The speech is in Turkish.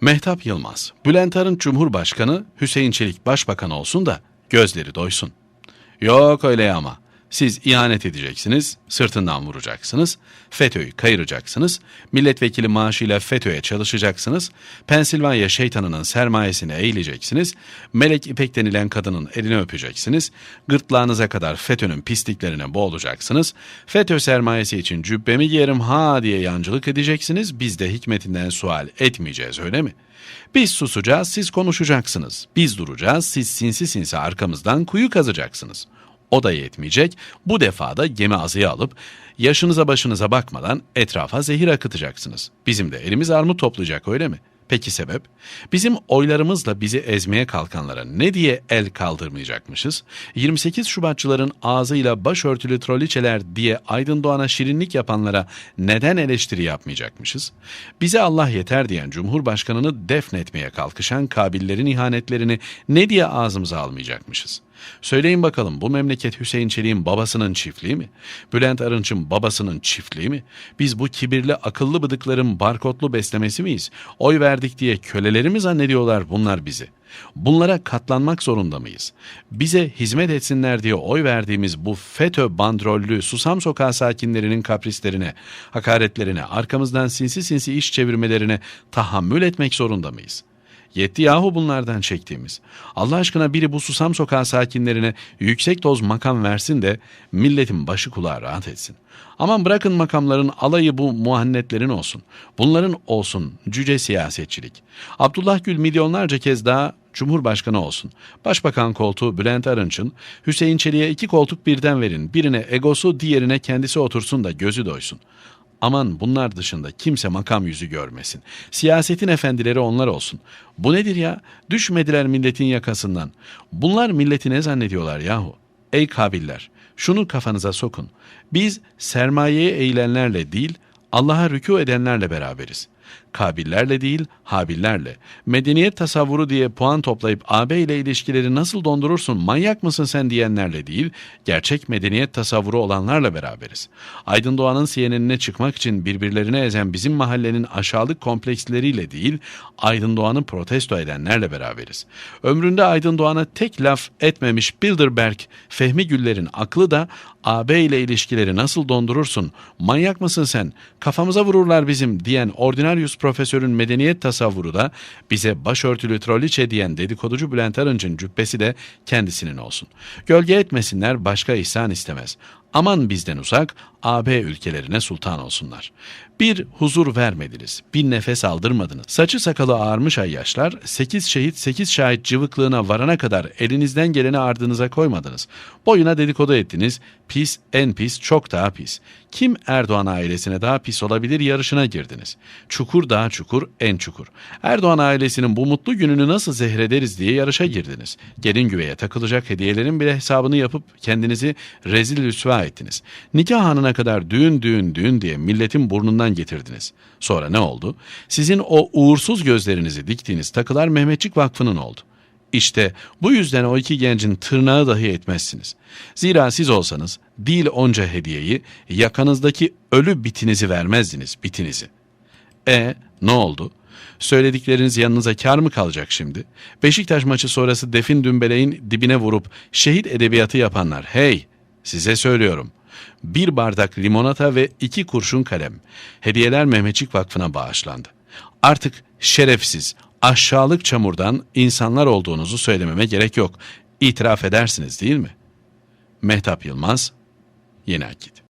Mehtap Yılmaz, Bülent Arınç Cumhurbaşkanı, Hüseyin Çelik Başbakan olsun da gözleri doysun. Yok öyle ama. Siz ihanet edeceksiniz, sırtından vuracaksınız, FETÖ'yü kayıracaksınız, milletvekili maaşıyla FETÖ'ye çalışacaksınız, Pensilvanya şeytanının sermayesine eğileceksiniz, Melek İpek denilen kadının elini öpeceksiniz, gırtlağınıza kadar FETÖ'nün pisliklerine boğulacaksınız, FETÖ sermayesi için cübbemi giyerim ha diye yancılık edeceksiniz, biz de hikmetinden sual etmeyeceğiz öyle mi? Biz susacağız, siz konuşacaksınız. Biz duracağız, siz sinsi sinsi arkamızdan kuyu kazacaksınız. O da yetmeyecek. Bu defa da gemi azıya alıp yaşınıza başınıza bakmadan etrafa zehir akıtacaksınız. Bizim de elimiz armut toplayacak öyle mi? Peki sebep? Bizim oylarımızla bizi ezmeye kalkanlara ne diye el kaldırmayacakmışız? 28 Şubatçıların ağzıyla başörtülü troliçeler diye Aydın Doğan'a şirinlik yapanlara neden eleştiri yapmayacakmışız? Bize Allah yeter diyen Cumhurbaşkanını defnetmeye kalkışan kabillerin ihanetlerini ne diye ağzımıza almayacakmışız? Söyleyin bakalım bu memleket Hüseyin Çelik'in babasının çiftliği mi? Bülent Arınç'ın babasının çiftliği mi? Biz bu kibirli akıllı bıdıkların barkodlu beslemesi miyiz? Oy verdik diye köleleri mi zannediyorlar bunlar bizi? Bunlara katlanmak zorunda mıyız? Bize hizmet etsinler diye oy verdiğimiz bu FETÖ bandrollü Susam Sokağı sakinlerinin kaprislerine, hakaretlerine, arkamızdan sinsi sinsi iş çevirmelerine tahammül etmek zorunda mıyız?'' Yetti yahu bunlardan çektiğimiz. Allah aşkına biri bu susam sokağı sakinlerine yüksek doz makam versin de milletin başı kulağı rahat etsin. Aman bırakın makamların alayı bu muhannetlerin olsun. Bunların olsun cüce siyasetçilik. Abdullah Gül milyonlarca kez daha Cumhurbaşkanı olsun. Başbakan koltuğu Bülent Arınç'ın, Hüseyin Çelik'e iki koltuk birden verin. Birine egosu, diğerine kendisi otursun da gözü doysun. Aman bunlar dışında kimse makam yüzü görmesin. Siyasetin efendileri onlar olsun. Bu nedir ya? Düşmediler milletin yakasından. Bunlar milleti ne zannediyorlar yahu? Ey kabiller, şunu kafanıza sokun. Biz sermayeye eğilenlerle değil, Allah'a rükû edenlerle beraberiz. Kabillerle değil, Habillerle. Medeniyet tasavvuru diye puan toplayıp AB ile ilişkileri nasıl dondurursun, manyak mısın sen diyenlerle değil, gerçek medeniyet tasavvuru olanlarla beraberiz. Aydın Doğan'ın CNN'ine çıkmak için birbirlerine ezen bizim mahallenin aşağılık kompleksleriyle değil, Aydın Doğan'ı protesto edenlerle beraberiz. Ömründe Aydın Doğan'a tek laf etmemiş Bilderberg, Fehmi Güller'in aklı da AB ile ilişkileri nasıl dondurursun, manyak mısın sen, kafamıza vururlar bizim diyen Ordinarius Profesör'ün medeniyet tasavvuru da bize başörtülü troliçe diyen dedikoducu Bülent Arınç'ın cübbesi de kendisinin olsun. Gölge etmesinler başka ihsan istemez. Aman bizden uzak, AB ülkelerine sultan olsunlar. Bir huzur vermediniz, bir nefes aldırmadınız. Saçı sakalı ağarmış ayyaşlar, sekiz şehit sekiz şahit cıvıklığına varana kadar elinizden geleni ardınıza koymadınız. Boyuna dedikodu ettiniz, pis, en pis, çok daha pis. Kim Erdoğan ailesine daha pis olabilir yarışına girdiniz. Çukur daha çukur, en çukur. Erdoğan ailesinin bu mutlu gününü nasıl zehrederiz diye yarışa girdiniz. Gelin güveye takılacak hediyelerin bile hesabını yapıp kendinizi rezil rüsva ettiniz. Nikah anına kadar düğün düğün düğün diye milletin burnundan getirdiniz. Sonra ne oldu? Sizin o uğursuz gözlerinizi diktiğiniz takılar Mehmetçik Vakfı'nın oldu. İşte bu yüzden o iki gencin tırnağı dahi etmezsiniz. Zira siz olsanız değil onca hediyeyi yakanızdaki ölü bitinizi vermezdiniz bitinizi. E ne oldu? Söyledikleriniz yanınıza kar mı kalacak şimdi? Beşiktaş maçı sonrası defin dümbeleğin dibine vurup şehit edebiyatı yapanlar hey size söylüyorum. Bir bardak limonata ve iki kurşun kalem. Hediyeler Mehmetçik Vakfı'na bağışlandı. Artık şerefsiz, aşağılık çamurdan insanlar olduğunuzu söylememe gerek yok. İtiraf edersiniz değil mi? Mehtap Yılmaz, Yeni Akit